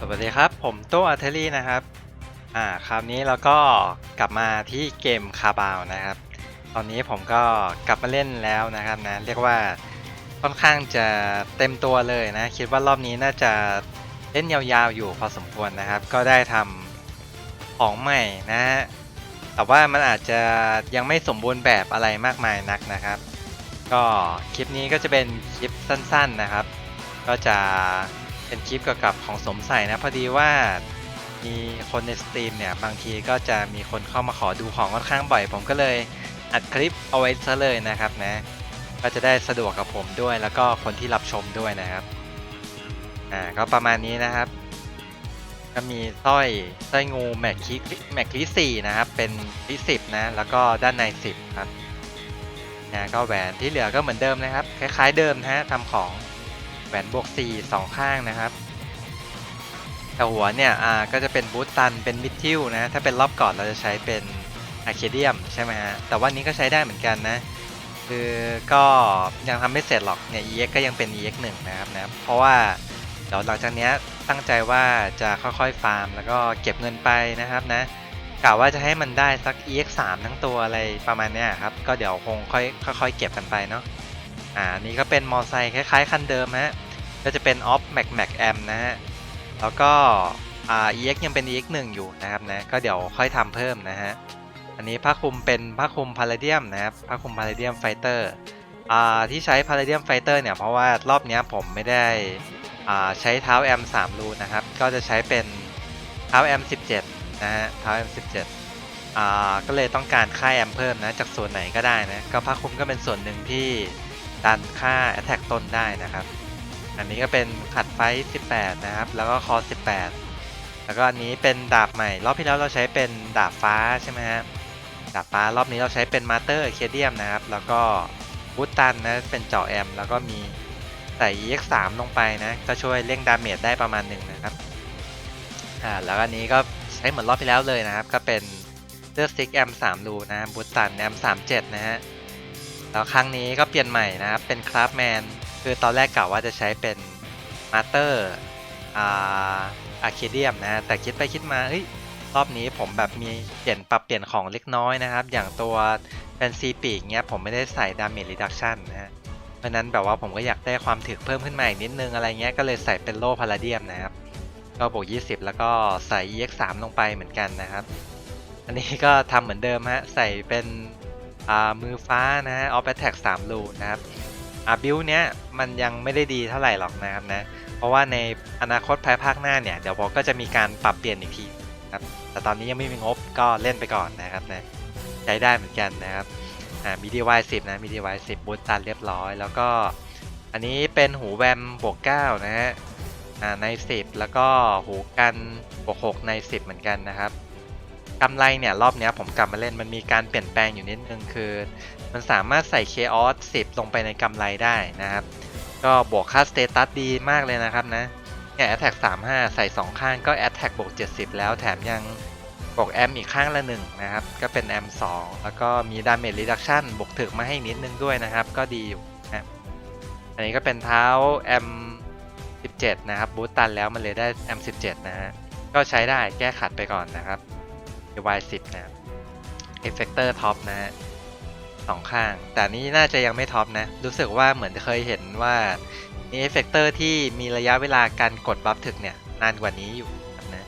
สวัสดีครับผมโตอัเทอรี่นะครับอ่าคราวนี้เราก็กลับมาที่เกมคาบาวนะครับ ตอนนี้ผมก็กลับมาเล่นแล้วนะครับนะเรียกว่าค่อนข้างจะเต็มตัวเลยนะ คิดว่ารอบนี้น่าจะเล่นยาวๆอยู่พอสมควรนะครับ ก็ได้ทำของใหม่นะแต่ว่ามันอาจจะยังไม่สมบูรณ์แบบอะไรมากมายนักนะครับ ก็คลิปนี้ก็จะเป็นคลิปสั้นๆนะครับ ก็จะ เป็นคลิปเกี่ยวกับของสมใส่นะ พอดีว่ามีคนในสตรีมเนี่ย บางทีก็จะมีคนเข้ามาขอดูของค่อนข้างบ่อย ผมก็เลยอัดคลิปเอาไว้ซะเลยนะครับนะ ก็จะได้สะดวกกับผมด้วยแล้วก็คนที่รับชมด้วยนะครับ อ่าก็ประมาณนี้นะครับ ก็มีสร้อยสร้อยงูแม็กคีแม็กคีสี่นะครับ เป็นที่สิบนะ แล้วก็ด้านในสิบครับนะก็แหวนที่เหลือก็เหมือนเดิมนะครับ คล้าย ๆ เดิมนะฮะทำของ แหวนบวกสี่สองข้างนะครับ แต่หัวเนี่ยอ่าก็จะเป็นบูตตันเป็นมิดทิลนะ ถ้าเป็นรอบก่อนเราจะใช้เป็นอะเคเดียมใช่ไหมฮะ แต่ว่านี้ก็ใช้ได้เหมือนกันนะ คือก็ยังทำไม่เสร็จหรอกเนี่ย EX ก็ยังเป็น EX 1นะครับนะ เพราะว่าเดี๋ยวหลังจากเนี้ยตั้งใจว่าจะค่อยๆฟาร์ม แล้วก็เก็บเงินไปนะครับนะกะว่าจะให้มันได้สัก EX 3ทั้งตัวอะไรประมาณเนี้ยครับ ก็เดี๋ยวคงค่อยค่อยๆเก็บกันไปเนาะ อ่านนี้ก็เป็นมอไซค์คล้ายๆ คันเดิมฮะ ก็จะเป็น off mac mac m นะฮะ แล้วก็อ่า EX ยังเป็น EX 1อยู่นะครับนะ ก็เดี๋ยวค่อยทำเพิ่มนะฮะ อันนี้ผ้าคลุมเป็นผ้าคลุมพาราเดียมนะครับ ผ้าคลุมพาราเดียมไฟเตอร์อ่าที่ใช้พาราเดียมไฟเตอร์เนี่ย เพราะว่ารอบนี้ผมไม่ได้อ่าใช้เท้าแอม3รูนะครับ ก็จะใช้เป็นเท้าแอม17 นะฮะ เท้าแอม17อ่าก็เลยต้องการค่าแอมเพิ่มนะจากส่วนไหนก็ได้นะ ก็ผ้าคลุมก็เป็นส่วนหนึ่งที่ดันค่า Attack ต้นได้นะครับ อันนี้ก็เป็นขัดไฟ 18 นะครับ แล้วก็คอ 18 แล้วก็อันนี้เป็นดาบใหม่ รอบที่แล้วเราใช้เป็นดาบฟ้าใช่ไหมฮะดาบฟ้ารอบนี้เราใช้เป็นมาเตอร์เคเดียมนะครับ แล้วก็บูตตันนะเป็นเจาะแอม แล้วก็มีใส่ EX3 ลงไปนะ ก็ช่วยเร่งดาเมจได้ประมาณหนึ่งนะครับอ่าแล้วอันนี้ก็ใช้เหมือนรอบที่แล้วเลยนะครับ ก็เป็นเลือดซิกแอม3รูนะบูตตันแอม37นะฮะแล้วครั้งนี้ก็เปลี่ยนใหม่นะครับ เป็นคราฟแมน คือตอนแรกกะว่าจะใช้เป็นมาสเตอร์อ่าอะเคเดียมนะแต่คิดไปคิดมาเฮ้ยรอบนี้ผมแบบมีเปลี่ยนปรับเปลี่ยนของเล็กน้อยนะครับ อย่างตัวเป็นซีปีกเนี้ยผมไม่ได้ใส่ดาเมจรีดักชันนะฮะเพราะนั้นแบบว่าผมก็อยากได้ความถึกเพิ่มขึ้นมาอีกนิดนึงอะไรเงี้ยก็เลยใส่เป็นโล่พาราเดียมนะครับก็บวก 20 แล้วก็ใส่ EX3 ลงไปเหมือนกันนะครับ อันนี้ก็ทำเหมือนเดิมฮะใส่เป็นมือฟ้านะฮะออฟแอทแท็ก3รูนะครับ อ่าบิลเนี้ยมันยังไม่ได้ดีเท่าไหร่หรอกนะครับนะ เพราะว่าในอนาคตภายภาคหน้าเนี่ย เดี๋ยวผมก็จะมีการปรับเปลี่ยนอีกทีครับ แต่ตอนนี้ยังไม่มีงบก็เล่นไปก่อนนะครับนะใช้ได้เหมือนกันนะครับ อ่ามี DY 10นะมี DY 10บูตตันเรียบร้อย แล้วก็อันนี้เป็นหูแวมบวก9นะฮะ อ่าใน10แล้วก็หูกันบวก6ใน10เหมือนกันนะครับ กำไรเนี่ยรอบนี้ผมกลับมาเล่นมันมีการเปลี่ยนแปลงอยู่นิดนึงคือ มันสามารถใส่ Chaos 10 ลงไปในกำไรได้นะครับ ก็บวกค่าสเตตัสดีมากเลยนะครับนะเนี่ย Attack 35 ใส่ 2 ข้างก็ Attack บวก 70 แล้วแถมยังบวกแอมอีกข้างละหนึ่งนะครับ ก็เป็นแอม2แล้วก็มี Damage Reduction บวกถึกมาให้นิดนึงด้วยนะครับ ก็ดีอยู่นะอันนี้ก็เป็นเท้าแอม17 นะครับบูตตันแล้วมันเลยได้แอม17 นะฮะก็ใช้ได้แก้ขัดไปก่อนนะครับ Y 10 นะครับ Effector Top นะฮะสองข้าง แต่นี้น่าจะยังไม่ท็อปนะ รู้สึกว่าเหมือนเคยเห็นว่ามีเอฟเฟกเตอร์ที่มีระยะเวลาการกดบัฟถึกเนี่ย นานกว่านี้อยู่นะ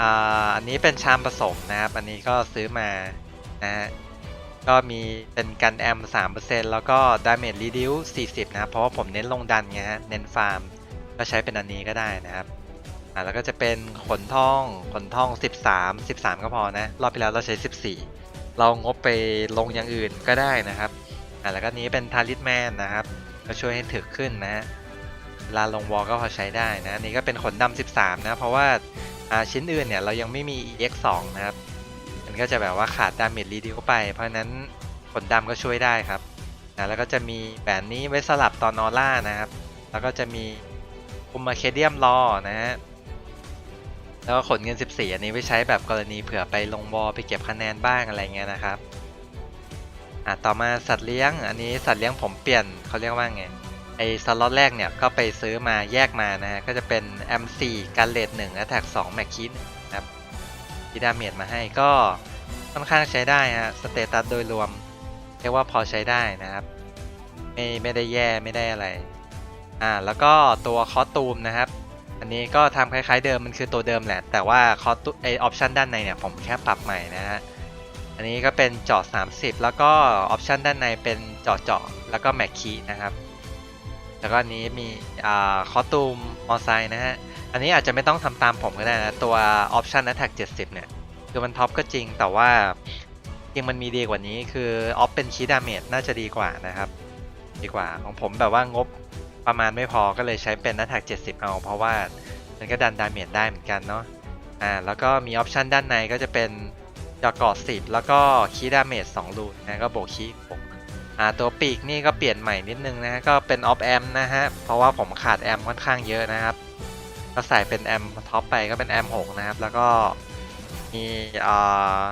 อ่าอันนี้เป็นชามผสมนะครับ อันนี้ก็ซื้อมานะฮะก็มีเป็นกันแอม 3%แล้วก็ Damage Reduce 40 นะ เพราะว่าผมเน้นลงดันไงฮะ เน้นฟาร์ม ก็ใช้เป็นอันนี้ก็ได้นะครับ แล้วก็จะเป็นขนท่องขนท่อง 13 13 ก็พอนะ รอบที่แล้วเราใช้ 14 เรางบไปลงอย่างอื่นก็ได้นะครับอ่าแล้วก็นี้เป็นทาริสแมนนะครับ ก็ช่วยให้ถึกขึ้นนะลาลงวอลก็พอใช้ได้นะนนี้ก็เป็นขนดำ13 นะ เพราะว่าาชิ้นอื่นเนี่ยเรายังไม่มี EX 2 นะครับ มันก็จะแบบว่าขาดดาเมจรีดิวไป เพราะนั้นขนดำก็ช่วยได้ครับนะแล้วก็จะมีแบบนี้ไว้สลับตอนนอร่านะครับ แล้วก็จะมีคุมมาเคเดียมรอนะฮะ แล้วก็ขนเงิน 14 อันนี้ไว้ใช้แบบกรณีเผื่อไปลงวอไปเก็บคะแนนบ้างอะไรเงี้ยนะครับอะต่อมาสัตว์เลี้ยง อันนี้สัตว์เลี้ยงผมเปลี่ยนเขาเรียกว่าไงไอไอสล็อตแรกเนี่ยก็ไปซื้อมาแยกมานะฮะก็จะเป็น M4 กันเลด1 Attack 2แม็กคีนะครับที่ดาเมจมาให้ก็ค่อนข้างใช้ได้ฮะสเตตัสโดยรวมเรียกว่าพอใช้ได้นะครับ ไม่ไม่ได้แย่ไม่ได้อะไรอ่าแล้วก็ตัวคอสตูมนะครับ นี้ก็ทำคล้ายๆเดิมมันคือตัวเดิมแหละ แต่ว่าคอตูไอออปชันด้านในเนี่ยผมแค่ปรับใหม่นะฮะ อันนี้ก็เป็นเจาะ30 แล้วก็ออปชันด้านในเป็นเจาะเจาะแล้วก็แม็กคีนะครับ แล้วก็อันนี้มีอ่าคอตูมมอไซค์นะฮะ อันนี้อาจจะไม่ต้องทำตามผมก็ได้นะ ตัวออปชัน Attack 70 เนี่ย คือมันท็อปก็จริงแต่ว่าจริงมันมีดีกว่านี้คือออฟเป็นคีดาเมจน่าจะดีกว่านะครับ ดีกว่าของผมแบบว่างบ ประมาณไม่พอก็เลยใช้เป็น Attack 70 เอา เพราะว่ามันก็ดันดาเมจได้เหมือนกันเนาะอ่าแล้วก็มีออปชันด้านในก็จะเป็นจอกอด10 แล้วก็คีดาเมจ2รูนะก็โบวกคี6อ่าตัวปีกนี่ก็เปลี่ยนใหม่นิดนึงนะก็เป็นออฟแอมนะฮะเพราะว่าผมขาดแอมค่อนข้างเยอะนะครับก็ใส่เป็นแอมท็อปไปก็เป็นแอม6นะครับแล้วก็มีอ่า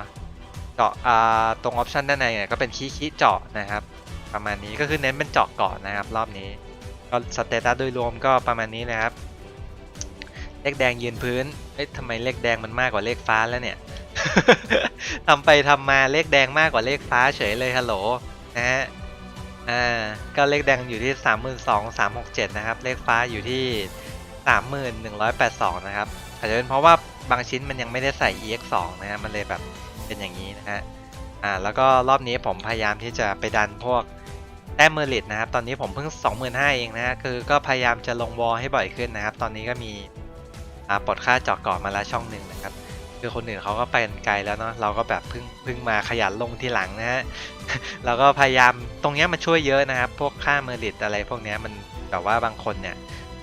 เจาะอ่าตรงออปชันด้านในเนี่ยก็เป็นคีคีเจาะนะครับ ประมาณนี้ก็คือเน้นเป็นเจาะก่อนนะครับ รอบนี้ ก็สเตตัสโดยรวมก็ประมาณนี้นะครับ เลขแดงยืนพื้น เอ๊ะทำไมเลขแดงมันมากกว่าเลขฟ้าแล้วเนี่ย ทำไปทำมาเลขแดงมากกว่าเลขฟ้าเฉยเลยฮัลโหลนะฮะ อ่า ก็เลขแดงอยู่ที่ 32,367 นะครับ เลขฟ้าอยู่ที่ 31,182 นะครับ อาจจะเป็นเพราะว่าบางชิ้นมันยังไม่ได้ใส่ EX2 นะฮะ มันเลยแบบเป็นอย่างนี้นะฮะ อ่า แล้วก็รอบนี้ผมพยายามที่จะไปดันพวก แต้มเมอร์ลิตนะครับ ตอนนี้ผมเพิ่ง 25,000เองนะคือก็พยายามจะลงวอลให้บ่อยขึ้นนะครับ ตอนนี้ก็มีปลดค่าเจาะก่อนมาแล้วช่องหนึ่งนะครับ คือคนอื่นเขาก็ไปไกลแล้วเนาะ เราก็แบบเพิ่งเพิ่งมาขยันลงทีหลังนะฮะ เราก็พยายามตรงนี้มันช่วยเยอะนะครับ พวกค่าเมอร์ลิตอะไรพวกนี้มันแบบว่าบางคนเนี่ย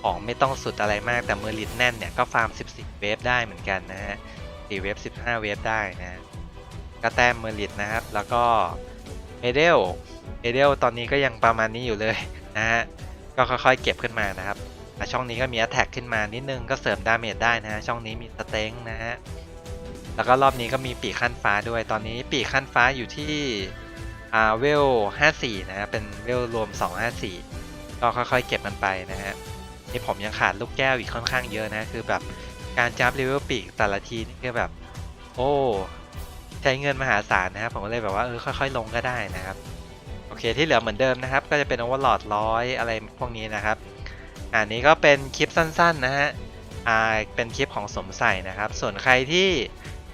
ของไม่ต้องสุดอะไรมากแต่เมอร์ลิตแน่นเนี่ยก็ฟาร์ม 14 เวฟได้เหมือนกันนะฮะ4เวฟ15 เวฟได้นะฮะก็แต้มเมอร์ลิตนะครับ แล้วก็ เอเดลเอเดลตอนนี้ก็ยังประมาณนี้อยู่เลยนะฮะ ก็ค่อยๆเก็บขึ้นมานะครับอ่ช่องนี้ก็มี a t t a c k ขึ้นมานิดนึงก็เสริมดาเมจได้นะฮะ ช่องนี้มีสเต็งนะฮะ แล้วก็รอบนี้ก็มีปีกขั้นฟ้าด้วย ตอนนี้ปีกขั้นฟ้าอยู่ที่อาเวล54 นะฮะ เป็นเวลรวม 254 ก็ค่อยๆเก็บมันไปนะฮะ นี่ผมยังขาดลูกแก้วอีกค่อนข้างเยอะนะ คือแบบการจับเลเวลปีกแต่ละทีนี่คือแบบ โอ้ ช้เงินมหาศาลนะครับ ผมก็เลยแบบว่าเออค่อย ๆ ลงก็ได้นะครับ โอเคที่เหลือเหมือนเดิมนะครับ ก็จะเป็นโอเวอร์ลอดร้อยอะไรพวกนี้นะครับ อันนี้ก็เป็นคลิปสั้นๆนะฮะอ่าเป็นคลิปของสมใส่นะครับ ส่วนใครที่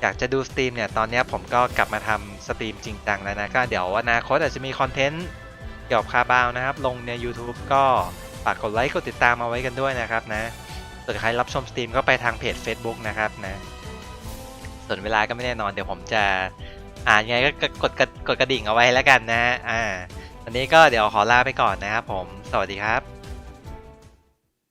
อยากจะดูสตรีมเนี่ยตอนนี้ผมก็กลับมาทำสตรีมจริงจังแล้วนะก็เดี๋ยวอนาคตอาจจะมีคอนเทนต์เกี่ยวกับคาบาวนะครับ ลงใน YouTube ก็ฝากกดไลค์กดติดตามมาไว้กันด้วยนะครับนะส่วนใครรับชมสตรีมก็ไปทางเพจ Facebook นะครับนะ ส่วนเวลาก็ไม่แน่นอนเดี๋ยวผมจะอ่านยังไงก็กดกดกดกระดิ่งเอาไว้แล้วกันนะอ่าวันนี้ก็เดี๋ยวขอลาไปก่อนนะครับผม สวัสดีครับ